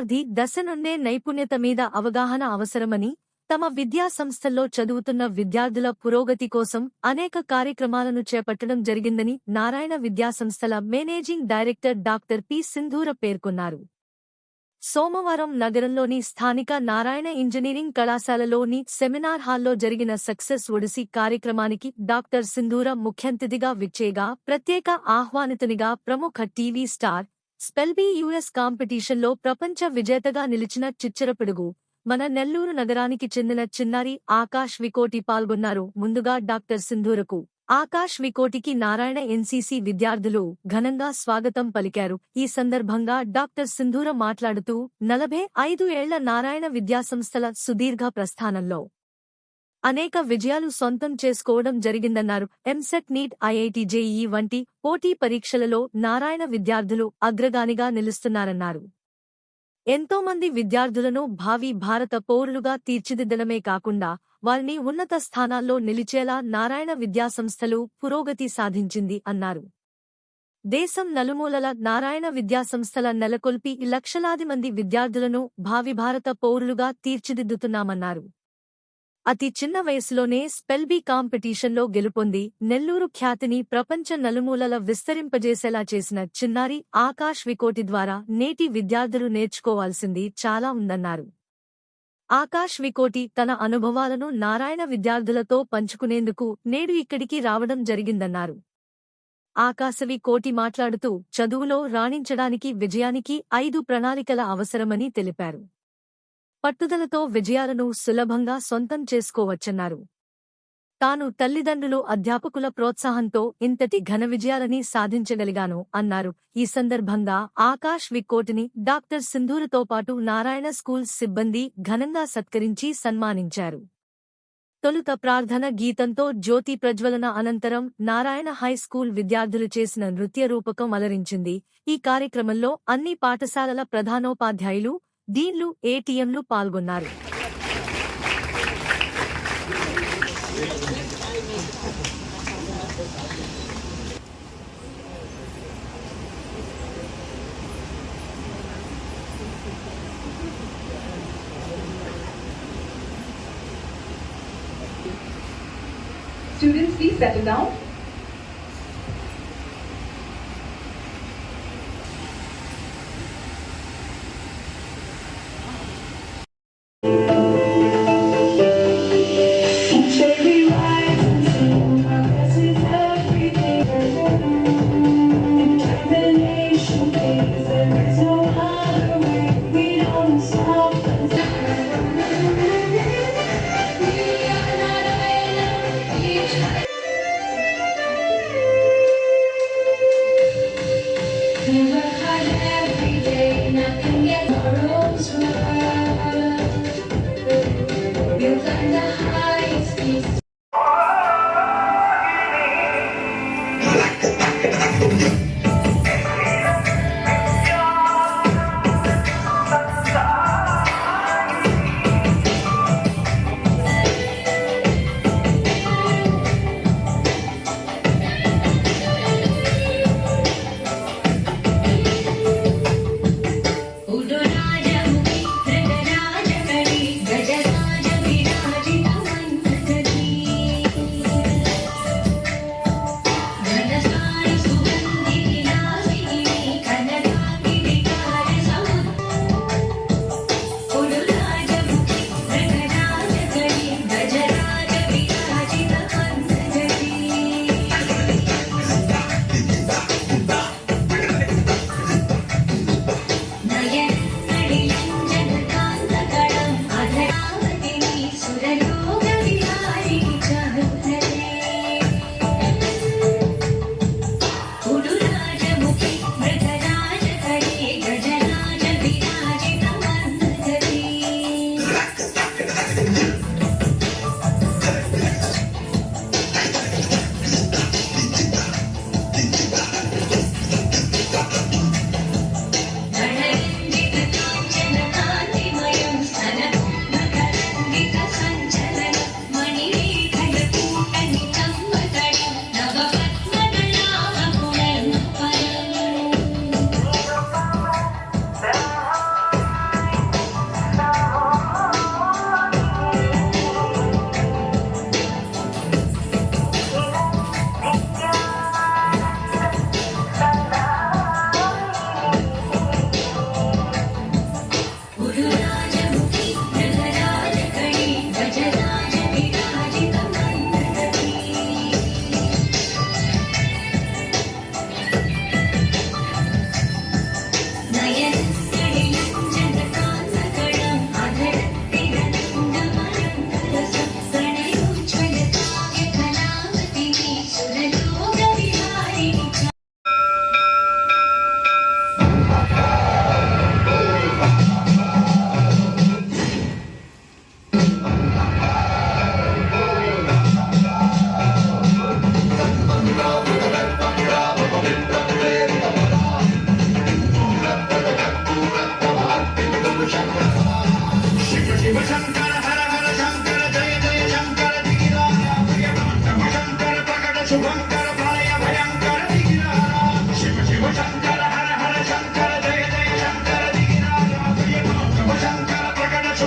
విద్యార్థి దశ నుండే నైపుణ్యత మీద అవగాహన అవసరమని తమ విద్యా సంస్థల్లో చదువుతున్న విద్యార్థుల పురోగతి కోసం అనేక కార్యక్రమాలను చేపట్టడం జరిగిందని నారాయణ విద్యాసంస్థల మేనేజింగ్ డైరెక్టర్ డాక్టర్ పి సింధూర పేర్కొన్నారు. సోమవారం నగరంలోని స్థానిక నారాయణ ఇంజనీరింగ్ కళాశాలలోని సెమినార్ హాల్లో జరిగిన సక్సెస్ ఒడిసి కార్యక్రమానికి డాక్టర్ సింధూర ముఖ్యంతిథిగా విచ్చేగా ప్రత్యేక ఆహ్వానితునిగా ప్రముఖ టీవీ స్టార్ స్పెల్బీ యుఎస్ కాంపిటీషన్లో ప్రపంచ విజేతగా నిలిచిన చిచ్చరపిడుగు. మన నెల్లూరు నగరానికి చెందిన చిన్నారి ఆకాష్ వికోటి పాల్గొన్నారు. ముందుగా డాక్టర్ సింధూరకు. ఆకాష్ వికోటికి నారాయణ ఎన్సీసీ విద్యార్థులు ఘనంగా స్వాగతం పలికారు. ఈ సందర్భంగా డాక్టర్ సింధూర మాట్లాడుతూ నలభై ఐదు ఏళ్ళ నారాయణ విద్యాసంస్థల సుదీర్ఘ ప్రస్థానంలో అనేక విజయాలు సొంతం చేసుకోవడం జరిగిందన్నారు. ఎంసెట్ నీట్ ఐఐటి జేఈ వంటి పోటీ పరీక్షలలో నారాయణ విద్యార్థులు అగ్రగానిగా నిలుస్తున్నారన్నారు. ఎంతో మంది విద్యార్థులను భావి భారత పౌరులుగా తీర్చిదిద్దడమే కాకుండా వారిని ఉన్నత స్థానాల్లో నిలిచేలా నారాయణ విద్యాసంస్థలు పురోగతి సాధించింది అన్నారు. దేశం నలుమూలల నారాయణ విద్యాసంస్థల నెలకొల్పి లక్షలాది మంది విద్యార్థులను భావి భారత పౌరులుగా తీర్చిదిద్దుతున్నామన్నారు. అతి చిన్న వయసులోనే స్పెల్బీ కాంపిటీషన్లో గెలుపొంది. నెల్లూరు ఖ్యాతిని ప్రపంచ నలుమూలల విస్తరింపజేసేలా చేసిన చిన్నారి ఆకాష్ వికోటి ద్వారా నేటి విద్యార్థులు నేర్చుకోవాల్సింది చాలా ఉందన్నారు. ఆకాష్ వికోటి తన అనుభవాలను నారాయణ విద్యార్థులతో పంచుకునేందుకు నేడు ఇక్కడికి రావడం జరిగిందన్నారు. ఆకాశవి కోటి మాట్లాడుతూ చదువులో రాణించడానికి విజయానికి ఐదు ప్రణాళికల అవసరమని తెలిపారు. పట్టుదలతో విజయాలను సులభంగా సొంతం చేసుకోవచ్చన్నారు. తాను తల్లిదండ్రులు అధ్యాపకుల ప్రోత్సాహంతో ఇంతటి ఘన విజయాలని సాధించగలిగాను అన్నారు. ఈ సందర్భంగా ఆకాష్ వికోటిని డాక్టర్ సింధూరుతో పాటు నారాయణ స్కూల్ సిబ్బంది ఘనంగా సత్కరించి సన్మానించారు. తొలుత ప్రార్థన గీతంతో జ్యోతి ప్రజ్వలన అనంతరం నారాయణ హై స్కూల్ విద్యార్థులు చేసిన నృత్య రూపకం అలరించింది. ఈ కార్యక్రమంలో అన్ని పాఠశాలల ప్రధానోపాధ్యాయులు డీన్లు ఏటీఎంలు పాల్గొన్నారు Students, please settle down.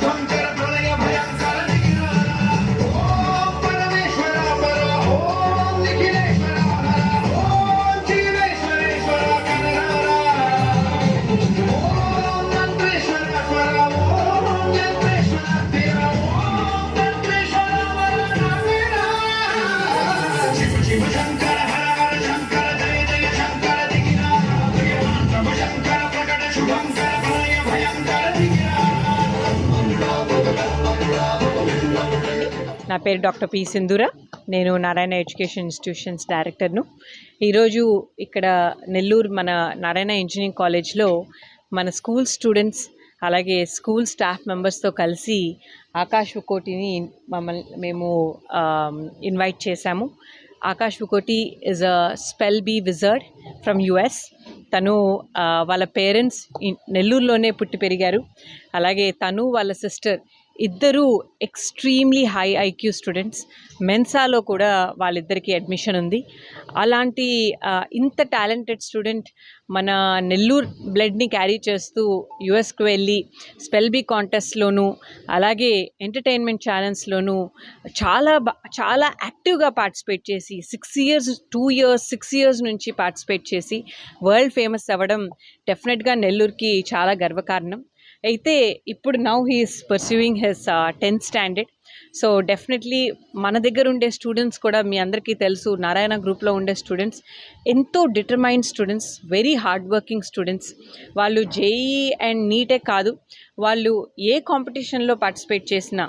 Come నా పేరు డాక్టర్ పి సింధూర. నేను నారాయణ ఎడ్యుకేషన్ ఇన్స్టిట్యూషన్స్ డైరెక్టర్ను. ఈరోజు ఇక్కడ నెల్లూరు మన నారాయణ ఇంజనీరింగ్ కాలేజ్లో మన స్కూల్ స్టూడెంట్స్ అలాగే స్కూల్ స్టాఫ్ మెంబర్స్తో కలిసి ఆకాష్ కోటిని మమ్మల్ని మేము ఇన్వైట్ చేశాము. Akash Vikoti is a spell bee wizard from US తను వాళ్ళ పేరెంట్స్ నెల్లూరులోనే పుట్టి పెరిగారు. అలాగే తను వాళ్ళ సిస్టర్ ఇద్దరు ఎక్స్ట్రీమ్లీ హై ఐక్యూ స్టూడెంట్స్ మెన్సాలో కూడా వాళ్ళిద్దరికీ అడ్మిషన్ ఉంది. అలాంటి ఇంత టాలెంటెడ్ స్టూడెంట్ మన నెల్లూరు బ్లడ్ని క్యారీ చేస్తూ యుఎస్కి వెళ్ళి స్పెల్ బీ అలాగే ఎంటర్టైన్మెంట్ ఛానల్స్లోనూ చాలా చాలా యాక్టివ్గా పార్టిసిపేట్ చేసి six years two years six years నుంచి పార్టిసిపేట్ చేసి వరల్డ్ ఫేమస్ అవ్వడం డెఫినెట్గా నెల్లూరుకి చాలా గర్వకారణం. అయితే ఇప్పుడు now he is pursuing his tenth standard so definitely మన దగ్గర ఉండే స్టూడెంట్స్ కూడా మీ అందరికీ తెలుసు నారాయణ గ్రూప్లో ఉండే స్టూడెంట్స్ ఎంతో determined students very hard working students వాళ్ళు జేఈ అండ్ నీటే కాదు వాళ్ళు ఏ కాంపిటీషన్లో పార్టిసిపేట్ చేసినా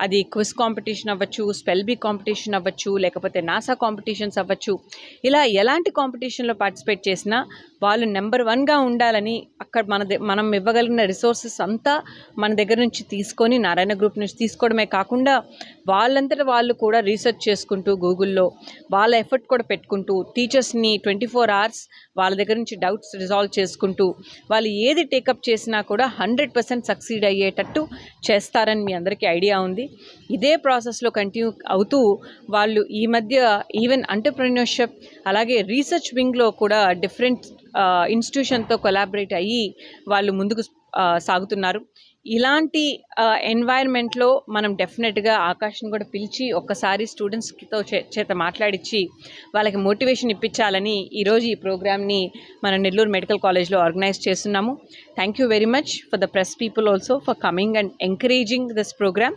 అది క్విజ్ కాంపిటీషన్ అవ్వచ్చు స్పెల్ బీ కాంపిటీషన్ అవ్వచ్చు లేకపోతే నాసా కాంపిటీషన్స్ అవ్వచ్చు ఇలా ఎలాంటి కాంపిటీషన్లో పార్టిసిపేట్ చేసినా వాళ్ళు నెంబర్ వన్గా ఉండాలని అక్కడ మన మనం ఇవ్వగలిగిన రిసోర్సెస్ అంతా మన దగ్గర నుంచి తీసుకొని నారాయణ గ్రూప్ నుంచి తీసుకోవడమే కాకుండా వాళ్ళంతట వాళ్ళు కూడా రీసెర్చ్ చేసుకుంటూ గూగుల్లో వాళ్ళ ఎఫర్ట్ కూడా పెట్టుకుంటూ టీచర్స్ని ట్వంటీ ఫోర్ అవర్స్ వాళ్ళ దగ్గర నుంచి డౌట్స్ రిజాల్వ్ చేసుకుంటూ వాళ్ళు ఏది టేకప్ చేసినా కూడా హండ్రెడ్ పర్సెంట్ సక్సీడ్ అయ్యేటట్టు చేస్తారని మీ అందరికీ ఐడియా ఉంది. ఇదే ప్రాసెస్లో కంటిన్యూ అవుతూ వాళ్ళు ఈ మధ్య ఈవెన్ అంటర్ప్రెన్యూర్షిప్ అలాగే రీసెర్చ్ వింగ్లో కూడా డిఫరెంట్ ఇన్స్టిట్యూషన్తో కొలాబరేట్ అయ్యి వాళ్ళు ముందుకు సాగుతున్నారు. ఇలాంటి ఎన్వైర్న్మెంట్లో మనం డెఫినెట్గా ఆకాశం కూడా పిలిచి ఒక్కసారి స్టూడెంట్స్తో చే- చేత మాట్లాడించి వాళ్ళకి మోటివేషన్ ఇప్పించాలని ఈరోజు ఈ ప్రోగ్రామ్ని మనం నెల్లూరు మెడికల్ కాలేజ్లో ఆర్గనైజ్ చేస్తున్నాము. Thank you very much for the press people also for coming and encouraging this programme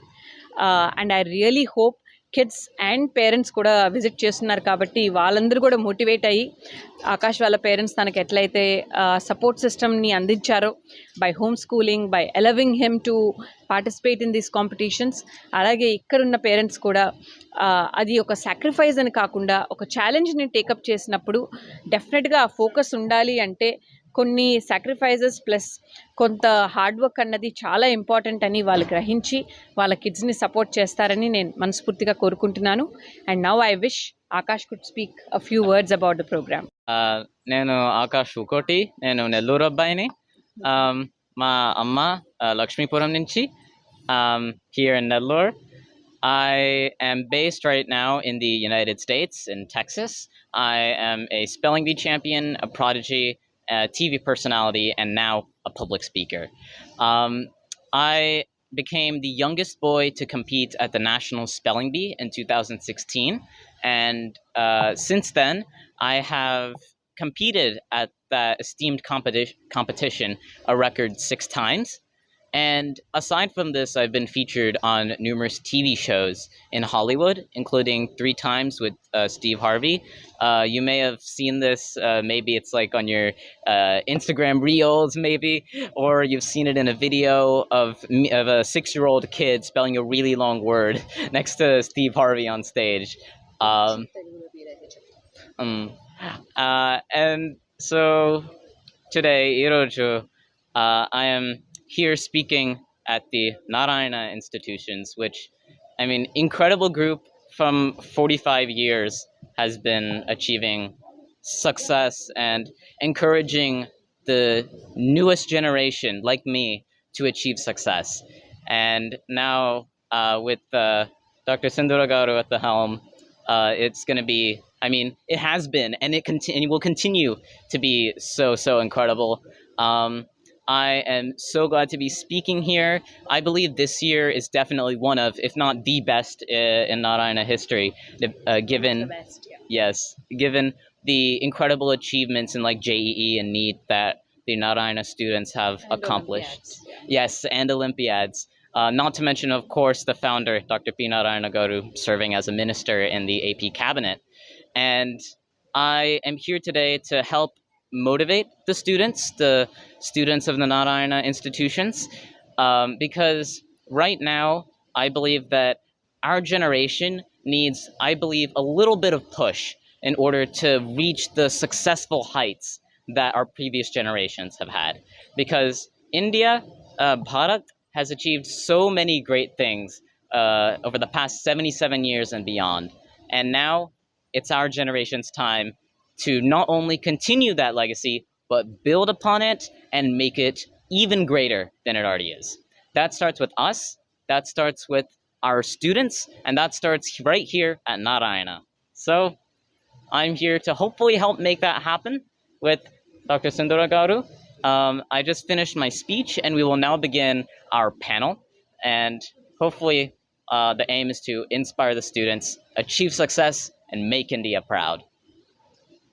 and I really hope kids and parents కూడా విజిట్ చేస్తున్నారు కాబట్టి వాళ్ళందరూ కూడా మోటివేట్ అయ్యి ఆకాష్ వాళ్ళ పేరెంట్స్ తనకి ఎట్లయితే సపోర్ట్ సిస్టమ్ని అందించారో by home schooling by allowing him to participate in these competitions అలాగే ఇక్కడున్న పేరెంట్స్ కూడా అది ఒక సాక్రిఫైస్ అని కాకుండా ఒక ఛాలెంజ్ని టేకప్ చేసినప్పుడు డెఫినెట్గా ఆ ఫోకస్ ఉండాలి అంటే కొన్ని సాక్రిఫైజెస్ ప్లస్ కొంత హార్డ్ వర్క్ అన్నది చాలా ఇంపార్టెంట్ అని వాళ్ళు గ్రహించి వాళ్ళ కిడ్స్ని సపోర్ట్ చేస్తారని నేను మనస్ఫూర్తిగా కోరుకుంటున్నాను. And now I wish Akash could speak a few words about the programme నేను ఆకాష్ ఉకోటి నేను నెల్లూరు అబ్బాయిని. మా అమ్మ లక్ష్మీపురం నుంచి. Here in Nellore I am based right now in the United States, in Texas. I am a spelling bee champion, a prodigy, a TV personality, and now a public speaker. Um, I became the youngest boy to compete at the National Spelling Bee in 2016. And uh, since then, I have competed at that esteemed competi- competition a record six times. And aside from this, I've been featured on numerous TV shows in Hollywood, including three times with uh, Steve Harvey. Uh, you may have seen this, uh, maybe it's like on your uh, Instagram reels, maybe, or you've seen it in a video of, of a six year old kid spelling a really long word next to Steve Harvey on stage. Um, um, and so today, Iroju, uh, I am here speaking at the Narayana institutions, which, I mean, incredible group from 45 years has been achieving success and encouraging the newest generation like me to achieve success. And now, uh, with uh, Dr. Sindhuragaru at the helm, uh, it's going to be I mean, it has been, and it, conti- and it will continue to be so so incredible. Um, I am so glad to be speaking here. I believe this year is definitely one of, if not the best uh, in Narayana history, uh, given yes, given the incredible achievements in like JEE and NEET that the Narayana students have accomplished. Yes, and Olympiads. Uh, not to mention, of course, the founder, Dr. P. Narayana Garu, serving as a minister in the AP cabinet. And I am here today to help motivate the students, the students of the Narayana institutions, um, because right now, I believe that our generation needs, I believe, a little bit of push in order to reach the successful heights that our previous generations have had. Because India, uh, Bharat, has achieved so many great things uh, over the past 77 years and beyond. And now it's our generation's time to not only continue that legacy, but build upon it and make it even greater than it already is. That starts with us, that starts with our students, and that starts right here at Narayana. So I'm here to hopefully help make that happen with Dr. Sundara Garu. Um, I just finished my speech, and we will now begin our panel. And hopefully, uh, the aim is to inspire the students, achieve success, and make India proud.